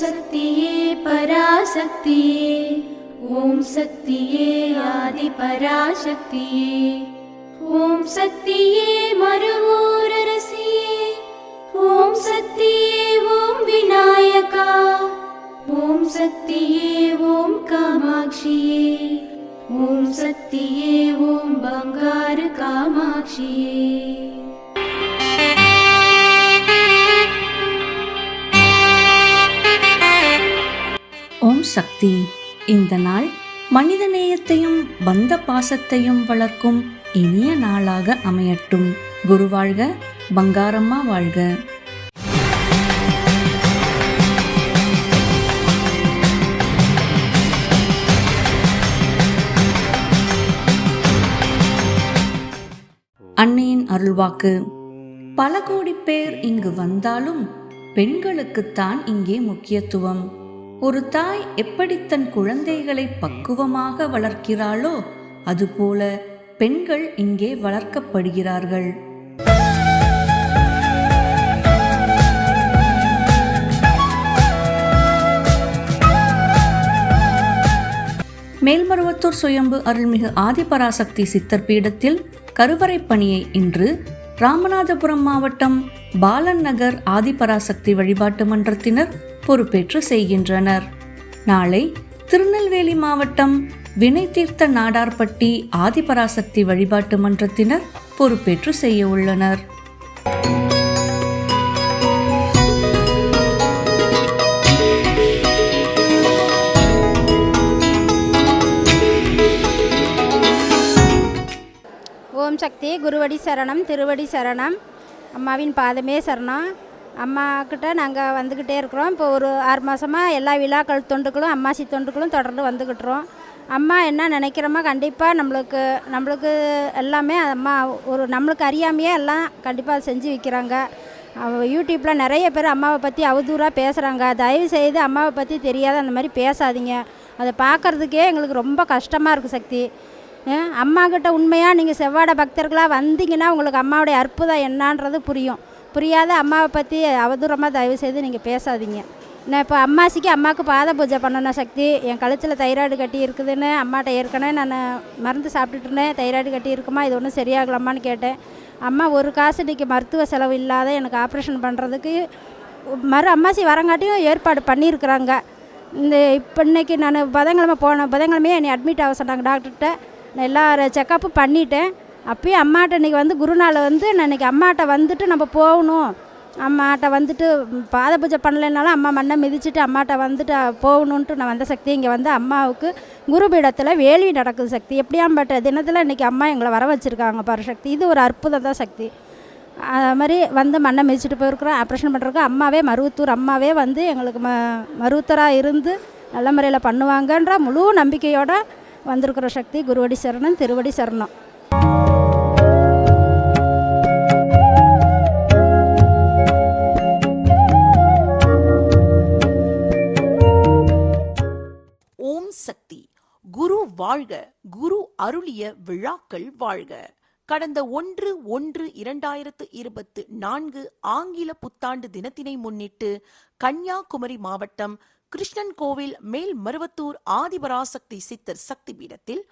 शक्तिये पराशक्तिये। ॐ शक्तिये आदिपराशक्तिये। ॐ शक्तिये मरुवोररसिये ॐ शक्तिये ॐ विनायका। ॐ शक्तिये ॐ कामाक्षिये। ॐ शक्तिये ॐ बङ्गारकामाक्षिये। சக்தி. இந்த நாள் மனித நேயத்தையும் பந்த பாசத்தையும் வளர்க்கும் இனிய நாளாக அமையட்டும். குரு வாழ்க பங்காரம்மா வாழ்க. அன்னையின் அருள்வாக்கு. பல கோடி பேர் இங்கு வந்தாலும் பெண்களுக்குத்தான் இங்கே முக்கியத்துவம். ஒரு தாய் எப்படி தன் குழந்தைகளை பக்குவமாக வளர்க்கிறாளோ அதுபோல பெண்கள் இங்கே வளர்க்கப்படுகிறார்கள். மேல்மருவத்தூர் சுயம்பு அருள்மிகு ஆதிபராசக்தி சித்தர் பீடத்தில் கருவறை பணியை இன்று ராமநாதபுரம் மாவட்டம் பாலன் நகர் ஆதிபராசக்தி வழிபாட்டு மன்றத்தினர் பொறுப்பேற்று செய்கின்றனர். நாளை திருநெல்வேலி மாவட்டம் வினை தீர்த்த நாடார்பட்டி ஆதிபராசக்தி வழிபாட்டு மன்றத்தினர் பொறுப்பேற்று செய்ய உள்ளனர். ஓம் சக்தி குருவடி சரணம் திருவடி சரணம். அம்மாவின் பாதமே சரணம் அம்மாக்கிட்ட நாங்கள் வந்துக்கிட்டே இருக்கிறோம். இப்போ ஒரு ஆறு மாதமாக எல்லா விழாக்கள் தொண்டுகளும் அம்மாசி தொண்டுகளும் தொடர்ந்து வந்துக்கிட்டுறோம் அம்மா என்ன நினைக்கிறோமோ கண்டிப்பாக நம்மளுக்கு நம்மளுக்கு எல்லாமே அம்மா ஒரு நம்மளுக்கு அறியாமையே எல்லாம் கண்டிப்பாக செஞ்சு விற்கிறாங்க யூடியூப்பில் நிறைய பேர் அம்மாவை பற்றி அவதூறாக பேசுகிறாங்க தயவு செய்து அம்மாவை பற்றி தெரியாத அந்த மாதிரி பேசாதீங்க. அதை பார்க்குறதுக்கே எங்களுக்கு ரொம்ப கஷ்டமாக இருக்குது சக்தி. அம்மாக்கிட்ட உண்மையாக நீங்கள் செவ்வாட பக்தர்களாக வந்தீங்கன்னா உங்களுக்கு அம்மாவுடைய அற்புதம் என்னான்றது புரியும். புரியாத அம்மாவை பற்றி அவதூறமாக தயவு செய்து நீங்கள் பேசாதீங்க. நான் இப்போ அம்மாசிக்கு அம்மாவுக்கு பாத பூஜை பண்ணணும் சக்தி. என் கழுத்தில் தைராய்டு கட்டி இருக்குதுன்னு அம்மாட்ட ஏற்கனவே நான் மருந்து சாப்பிட்டுட்டு இருந்தேன். தைராய்டு கட்டி இருக்குமா? இது ஒன்றும் சரியாகலாமான்னு கேட்டேன். அம்மா ஒரு காசு இன்றைக்கி மருத்துவ செலவு இல்லாத எனக்கு ஆப்ரேஷன் பண்ணுறதுக்கு மறு அம்மாசி வரங்காட்டியும் ஏற்பாடு பண்ணியிருக்கிறாங்க. இந்த இப்போ இன்னைக்கு நான் புதன்கிழமை போனேன் புதன்கிழமையே என்னை அட்மிட் ஆக சொன்னாங்க டாக்டர்கிட்ட. நான் எல்லா செக்கப்பும் பண்ணிட்டேன். அப்பயும் அம்மாட்ட இன்றைக்கி வந்து குருநாள் வந்து நான் இன்றைக்கி அம்மாட்ட வந்துட்டு நம்ம போகணும். அம்மாட்ட வந்துட்டு பாத பூஜை பண்ணலைனாலும் அம்மா மண்ணை மிதிச்சுட்டு அம்மாட்ட வந்துட்டு போகணுன்ட்டு நான் வந்த சக்தி இங்கே வந்து அம்மாவுக்கு குருபீடத்தில் வேள்வி நடக்குது சக்தி. எப்படியாம்பட்ட தினத்தில் இன்றைக்கி அம்மா எங்களை வர வச்சுருக்காங்க பாரு சக்தி. இது ஒரு அற்புதம் தான் சக்தி. அது மாதிரி வந்து மண்ணை மிதிச்சுட்டு போயிருக்கிறோம் ஆப்ரேஷன் பண்ணுறதுக்கு அம்மாவே மருவத்தூர் அம்மாவே வந்து எங்களுக்கு ம மருவத்தராக இருந்து நல்ல முறையில் பண்ணுவாங்கன்ற முழு நம்பிக்கையோடு வந்திருக்கிற சக்தி குருவடி சரணம் திருவடி சரணம். வாழ்க. குரு அருளிய விழாக்கள் வாழ்க. கடந்த ஒன்று ஒன்று இரண்டாயிரத்து இருபத்து நான்கு ஆங்கில புத்தாண்டு தினத்தினை முன்னிட்டு கன்னியாகுமரி மாவட்டம் கிருஷ்ணன் கோவில் மேல் மருவத்தூர் ஆதிபராசக்தி சித்தர் சக்தி பீடத்தில்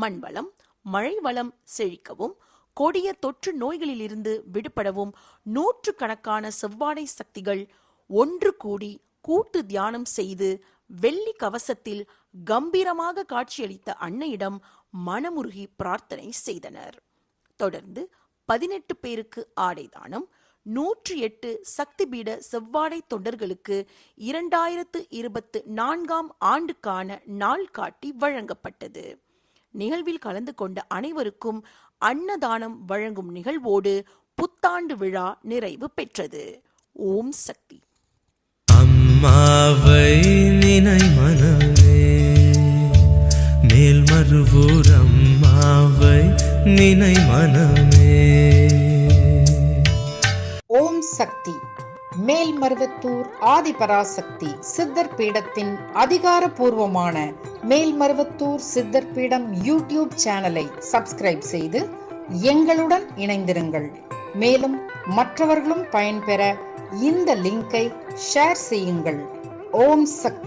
மண்வளம் மழை வளம் செழிக்கவும் கொடிய தொற்று நோய்களிலிருந்து விடுபடவும் நூற்று கணக்கான செவ்வாடை சக்திகள் ஒன்று கூடி கூட்டு தியானம் செய்து வெள்ளி கவசத்தில் கம்பீரமாக காட்சியளித்த அன்னையிடம் மனமுருகி பிரார்த்தனை செய்தனர். தொடர்ந்து பதினெட்டு பேருக்கு ஆடை தானம் நூற்றி எட்டு சக்தி பீட செவ்வாடை தொண்டர்களுக்கு இரண்டாயிரத்து இருபத்து நான்காம் ஆண்டுக்கான நாள் காட்டி வழங்கப்பட்டது. நிகழ்வில் கலந்து கொண்ட அனைவருக்கும் அன்னதானம் வழங்கும் நிகழ்வோடு புத்தாண்டு விழா நிறைவு பெற்றது. ஓம் சக்தி. அம்மாவை நினை மனமே. மேல்மருவூர் அம்மாவை நினை மனமே. ஓம் சக்தி. மேல்மருவத்தூர் ஆதிபராசக்தி சித்தர் பீடத்தின் அதிகாரப்பூர்வமான மேல்மருவத்தூர் சித்தர் பீடம் யூடியூப் சேனலை சப்ஸ்கிரைப் செய்து எங்களுடன் இணைந்திருங்கள். மேலும் மற்றவர்களும் பயன்பெற இந்த லிங்கை ஷேர் செய்யுங்கள். ஓம் சக்தி.